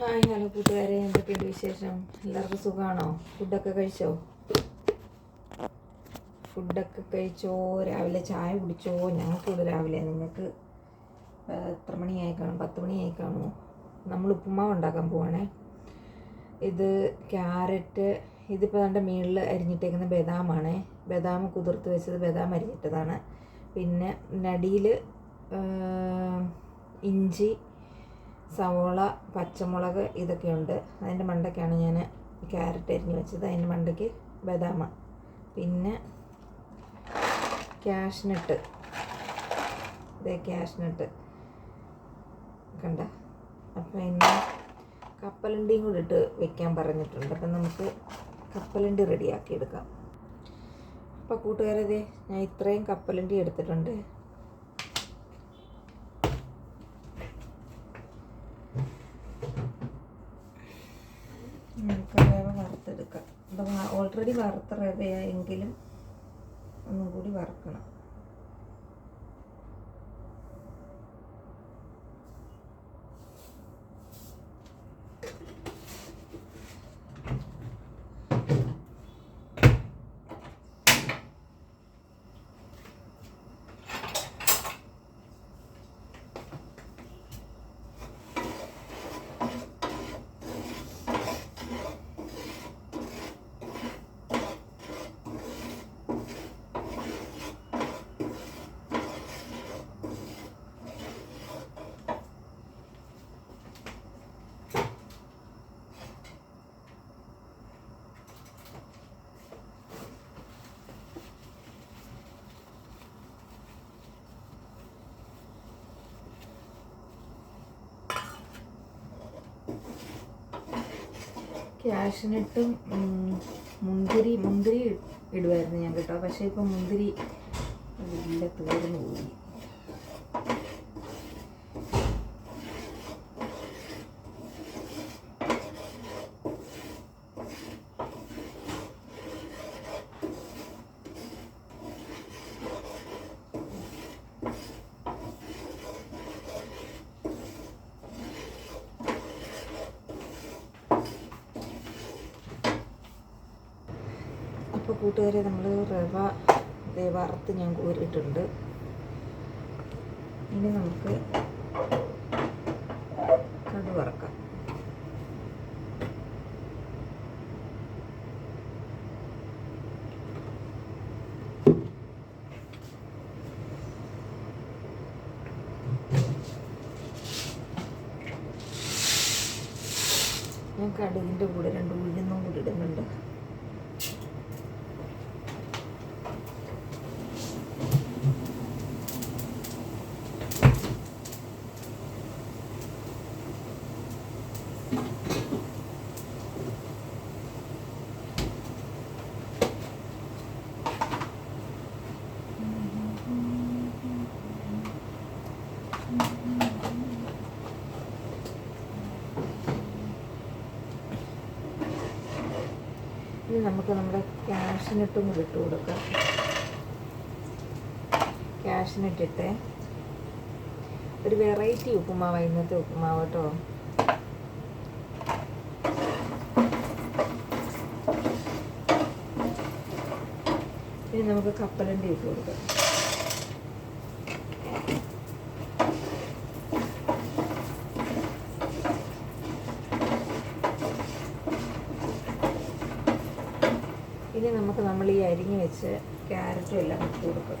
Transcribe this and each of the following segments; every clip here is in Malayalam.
ഹായ് ഹലോ കൂട്ടുകാരെ എന്തൊക്കെയുണ്ട് വിശേഷം? എല്ലാവർക്കും സുഖമാണോ ഫുഡൊക്കെ കഴിച്ചോ? ഫുഡൊക്കെ കഴിച്ചോ? രാവിലെ ചായ കുടിച്ചോ? ഞങ്ങൾക്ക് ഇവിടെ രാവിലെ നിങ്ങൾക്ക് എത്ര മണിയായി കാണും? പത്ത് മണിയായി കാണുമോ? നമ്മൾ ഉപ്പുമാവ് ഉണ്ടാക്കാൻ പോവാണേ. ഇത് ക്യാരറ്റ് ഇതിപ്പോൾ നമ്മുടെ മുകളിൽ അരിഞ്ഞിട്ടേക്കുന്ന ബദാമാണ്. ബദാം കുതിർത്ത് വെച്ചത് ബദാം അരിഞ്ഞിട്ടതാണ്. പിന്നെ നടിയിൽ ഇഞ്ചി സവോള പച്ചമുളക് ഇതൊക്കെയുണ്ട്. അതിന്റെ മണ്ടയ്ക്കാണ് ഞാൻ ക്യാരറ്റ് അരിഞ്ഞ് വെച്ചത്. അതിന്റെ മണ്ടയ്ക്ക് ബദാമ പിന്നെ ക്യാഷ്നട്ട് ഇതേ ക്യാഷ്നട്ട് കണ്ട? അപ്പോൾ ഇന്ന് കപ്പലണ്ടിയും കൂടി ഇട്ട് വെക്കാൻ പറഞ്ഞിട്ടുണ്ട്. അപ്പം നമുക്ക് കപ്പലണ്ടി റെഡിയാക്കി എടുക്കാം. അപ്പോൾ കൂട്ടുകാരതേ ഞാൻ ഇത്രയും കപ്പലണ്ടി എടുത്തിട്ടുണ്ട് നമുക്ക് റവ വറുത്തെടുക്കാം അപ്പം ഓൾറെഡി വറുത്ത റവയായെങ്കിലും ഒന്നും കൂടി വറുക്കണം. ക്യാഷിനിട്ടും മുന്തിരി മുന്തിരി ഇടുമായിരുന്നു ഞാൻ കേട്ടോ. പക്ഷേ ഇപ്പം മുന്തിരി ഇല്ല തീർന്നു പോയി. അപ്പോൾ കൂട്ടുകാരെ നമ്മൾ റവ വറുത്ത് ഞാൻ കോരിയിട്ടുണ്ട്. ഇനി നമുക്ക് കടു വറക്കാം. ഞാൻ കടുകിന്റെ കൂടെ രണ്ട് ഉഴുന്നും കൂടി ഇടുന്നുണ്ട്. ഇനി നമുക്ക് നമ്മുടെ ക്യാഷിനിട്ടും കൂടി ഇട്ട് കൊടുക്കാം. ക്യാഷിനിട്ടിട്ട് ഒരു വെറൈറ്റി ഉപ്പുമാവ് ഇന്നത്തെ ഉപ്പുമാവ് കേട്ടോ. ഇനി നമുക്ക് കപ്പലണ്ടി ഇട്ട് കൊടുക്കാം. നമുക്ക് നമ്മൾ ഈ അരിഞ്ഞ് വെച്ച് ക്യാരറ്റും എല്ലാം ഇട്ട് കൊടുക്കും.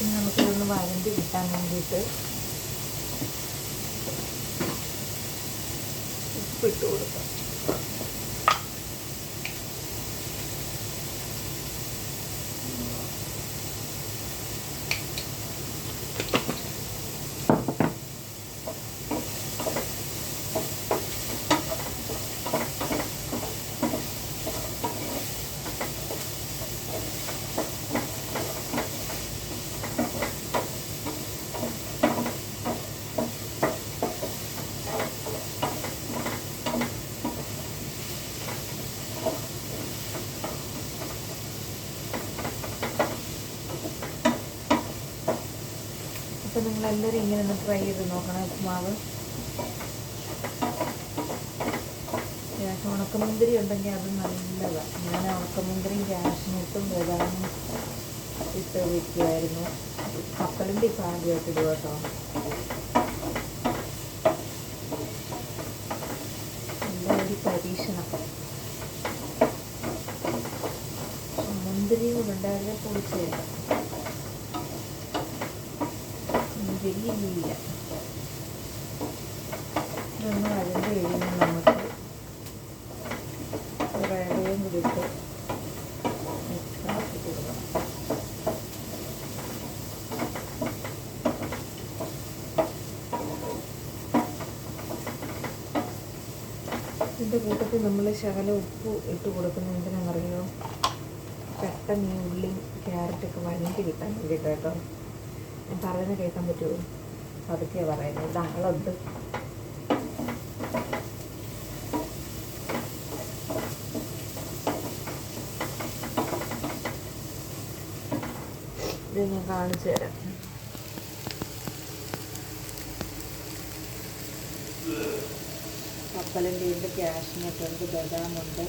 ഇനി നമുക്കിതൊന്ന് വരണ്ടി കിട്ടാൻ വേണ്ടിയിട്ട് ഉപ്പിട്ട് കൊടുക്കാം. നിങ്ങളെല്ലാവരും ഇങ്ങനെ ഒന്ന് ട്രൈ ചെയ്ത് നോക്കണം ഉപ്പുമാവ് ഉണക്കമുന്തിരി ഉണ്ടെങ്കിൽ അത് നല്ലതാണ് ഞാൻ ഉണക്കമുന്തിരിയും ക്യാഷിനിട്ടും ബദാമും ഇട്ട് വയ്ക്കുമായിരുന്നു കപ്പലിന്റെ ഇപ്പം ആദ്യമായിട്ട് ഇടുക കേട്ടോ. എല്ലാവരും പരീക്ഷണം. മുന്തിരിയും ഉണ്ടായാലേ പൊളിച്ചില്ല മുന്തിരി ഇല്ല ഇതൊന്ന് നമുക്ക് റേഡിയോയും കൂടി ഇട്ട് മിക്സ് ആക്കി കൊടുക്കണം. ഇതിന്റെ കൂട്ടത്തിൽ നമ്മൾ ശകല ഉപ്പ് ഇട്ട് കൊടുക്കുന്നത് എന്തിനാണെന്നറിയോ? പെട്ടെന്ന് ഈ ഉള്ളിയും ക്യാരറ്റൊക്കെ വഴണ്ടി കിട്ടാൻ വേണ്ടിയിട്ടാണ് കേട്ടോ പറയുന്നത് കേൾക്കാൻ പറ്റുമോ? പതുക്കെ പറയുന്നത്. ഇത് ആളുണ്ട് ഇത് ഞാൻ കാണിച്ചു തരാം. കപ്പലിന്റെ ഉണ്ട് ക്യാഷിനൊക്കെ ഉണ്ട് ബദാമുണ്ട്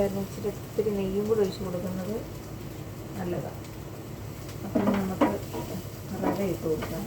ഉണ്ടായിരുന്നു. ഇച്ചിരി ഇത്തിരി നെയ്യും കൂടെ ഒഴിച്ച് കൊടുക്കുന്നത് നല്ലതാണ് അപ്പം നമുക്ക് റവ ഇട്ട് കൊടുക്കാം.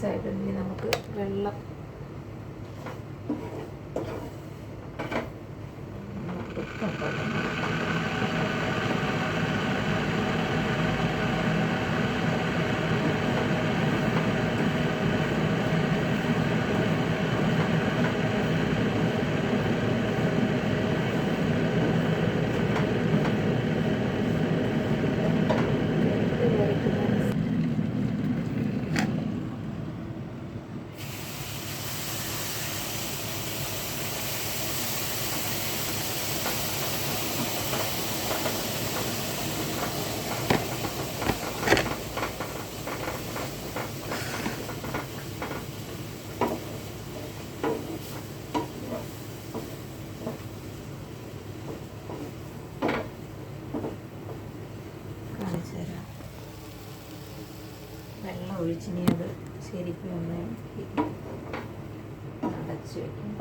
ഇനി നമുക്ക് വെള്ളം കാണിച്ചു തരാം വെള്ളം ഒഴിച്ചിനി അത് ശരിക്കും ഒന്ന് അടച്ച് വയ്ക്കും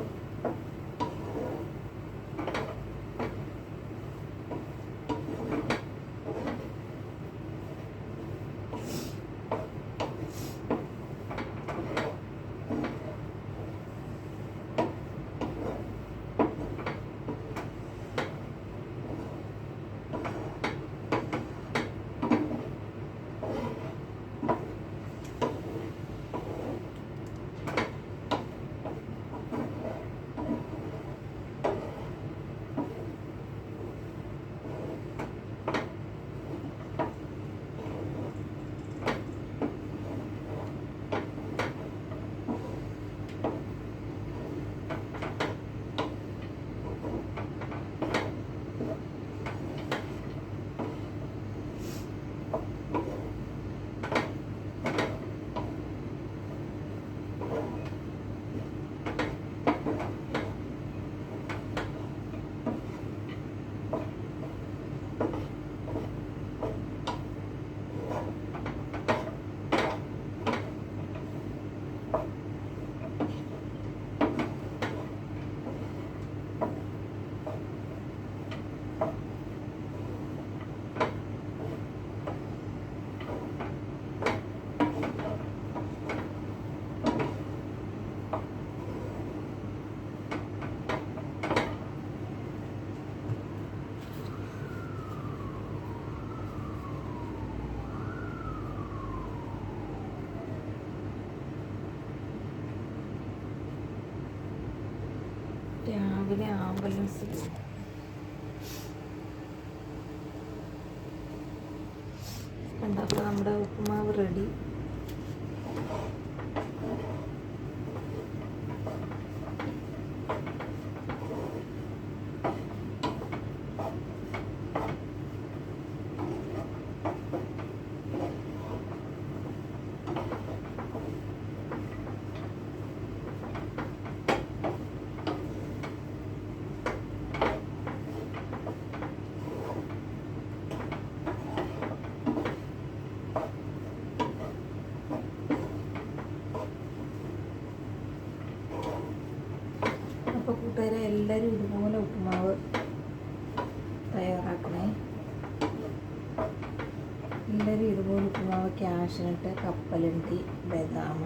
രാവിലെ ആംബുലൻസ്. കണ്ടപ്പോൾ നമ്മുടെ ഉപ്പുമാവ് റെഡി അപ്പോൾ കൂട്ടുകാരെ എല്ലാവരും ഇതുപോലെ ഉപ്പുമാവ് തയ്യാറാക്കണേ. എല്ലാവരും ഇതുപോലെ ഉപ്പുമാവ് ക്യാഷിനിട്ട് കപ്പലണ്ടി ബദാം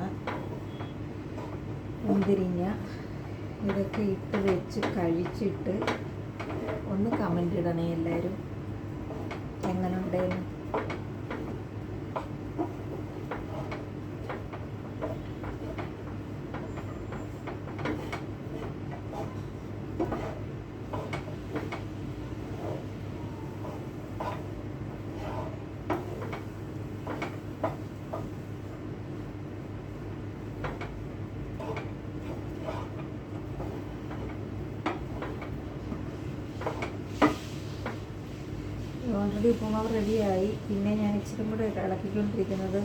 മുന്തിരിങ്ങ ഇതൊക്കെ ഇട്ട് വെച്ച് കഴിച്ചിട്ട് ഒന്ന് കമന്റ് ഇടണേ എല്ലാവരും എങ്ങനെ ഉണ്ടേലും ഓൾറെഡി ഉപ്പുമാവ് റെഡിയായി. പിന്നെ ഞാൻ ഇച്ചിരി കൂടെ ഇളക്കിക്കൊണ്ടിരിക്കുന്നത്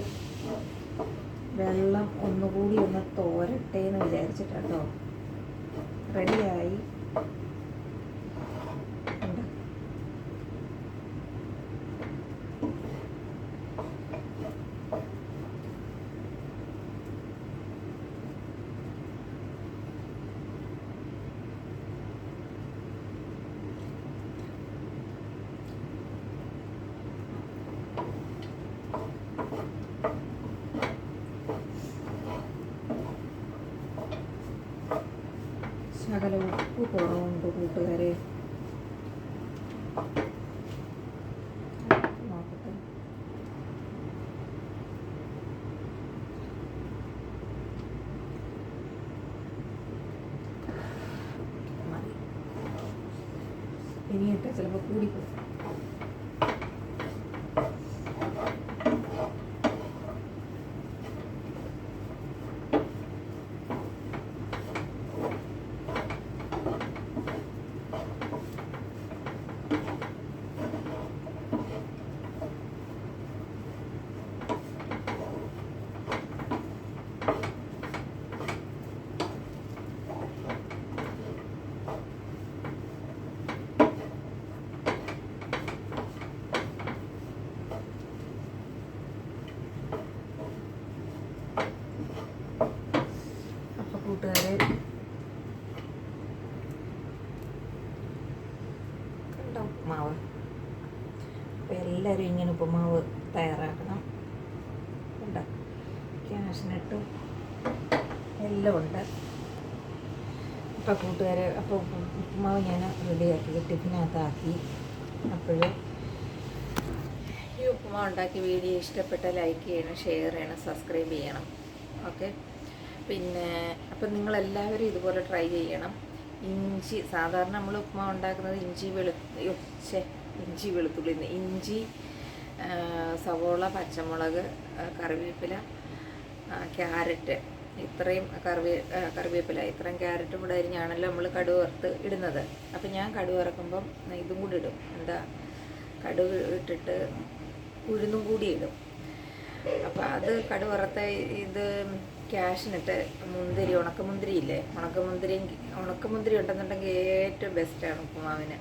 വെള്ളം ഒന്നുകൂടി ഒന്ന് തോരട്ടെ എന്ന് വിചാരിച്ചിട്ടോ റെഡിയായി കണ്ടോ? ശകല ഉപ്പ് കുറവുണ്ട് കൂട്ടുകാരെ നോക്കട്ടെ മതി ഇനി ഇട്ട ചിലപ്പോൾ കൂടിപ്പോകും അപ്പോൾ കൂട്ടുകാരെ കണ്ടോ ഉപ്പുമാവ് അപ്പോൾ എല്ലാവരും ഇങ്ങനെ ഉപ്പുമാവ് തയ്യാറാക്കണം. ഉണ്ട്. ക്യാഷിനിട്ടും എല്ലാം ഉണ്ട്. അപ്പോൾ കൂട്ടുകാരെ അപ്പോൾ ഉപ്പുമാവ് ഞാൻ റെഡിയാക്കി ടിഫിനകത്താക്കി. അപ്പോൾ ഈ ഉപ്പുമാവ് ഉണ്ടാക്കി വീഡിയോ ഇഷ്ടപ്പെട്ട ലൈക്ക് ചെയ്യണം ഷെയർ ചെയ്യണം സബ്സ്ക്രൈബ് ചെയ്യണം. ഓക്കെ? പിന്നെ അപ്പം നിങ്ങളെല്ലാവരും ഇതുപോലെ ട്രൈ ചെയ്യണം. ഇഞ്ചി സാധാരണ നമ്മൾ ഉപ്പുമാവ് ഉണ്ടാക്കുന്നത് ഇഞ്ചി വെളു ഇഞ്ചി വെളുത്തുള്ളി ഇഞ്ചി സവോള പച്ചമുളക് കറിവേപ്പില ക്യാരറ്റ്. ഇത്രയും കറിവേ കറിവേപ്പില. ഇത്രയും ക്യാരറ്റും കൂടെ അരിഞ്ഞാണല്ലോ നമ്മൾ കടുക് വറുത്ത് ഇടുന്നത്. അപ്പം ഞാൻ കടുക് വറക്കുമ്പം ഇതും കൂടി ഇടും. എന്താ കടുക് ഇട്ടിട്ട് ഉഴുന്നും കൂടി ഇടും. അപ്പം അത് കടുക് വറുത്ത ഇത് ക്യാഷിനിട്ട് മുന്തിരി ഉണക്കമുന്തിരി ഇല്ലേ? ഉണക്കമുന്തിരി ഉണക്കമുന്തിരി ഉണ്ടെന്നുണ്ടെങ്കിൽ ഏറ്റവും ബെസ്റ്റാണ് ഉപ്പുമാവിന്.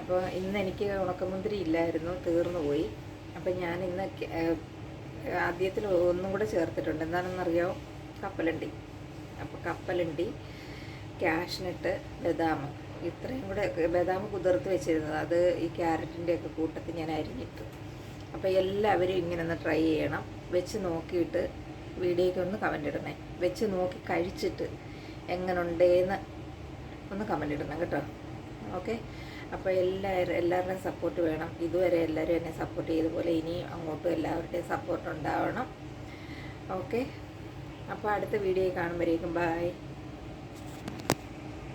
അപ്പോൾ ഇന്ന് എനിക്ക് ഉണക്കമുന്തിരി ഇല്ലായിരുന്നു തീർന്നു പോയി. അപ്പം ഞാൻ ഇന്ന് ആദ്യത്തിൽ ഒന്നും കൂടെ ചേർത്തിട്ടുണ്ട്. എന്താണെന്നറിയോ? കപ്പലണ്ടി. അപ്പോൾ കപ്പലണ്ടി ക്യാഷിനിട്ട് ബദാം. ഇത്രയും കൂടെ ബദാം കുതിർത്ത് വെച്ചിരുന്നത്. അത് ഈ ക്യാരറ്റിന്റെ ഒക്കെ കൂട്ടത്തിൽ ഞാൻ അരിഞ്ഞിട്ടു. അപ്പോൾ എല്ലാവരും ഇങ്ങനെ ഒന്ന് ട്രൈ ചെയ്യണം. വെച്ച് നോക്കിയിട്ട് വീഡിയോയ്ക്ക് ഒന്ന് കമന്റ് ഇടണേ. വെച്ച് നോക്കി കഴിച്ചിട്ട് എങ്ങനുണ്ടേന്ന് ഒന്ന് കമന്റ് ഇടണം കേട്ടോ. ഓക്കെ? അപ്പോൾ എല്ലാവരും എല്ലാവരുടെയും സപ്പോർട്ട് വേണം. ഇതുവരെ എല്ലാവരും എന്നെ സപ്പോർട്ട് ചെയ്തതുപോലെ ഇനിയും അങ്ങോട്ടും എല്ലാവരുടെയും സപ്പോർട്ട് ഉണ്ടാവണം. ഓക്കെ അപ്പോൾ അടുത്ത വീഡിയോ കാണുമ്പോഴേക്കും ബായ്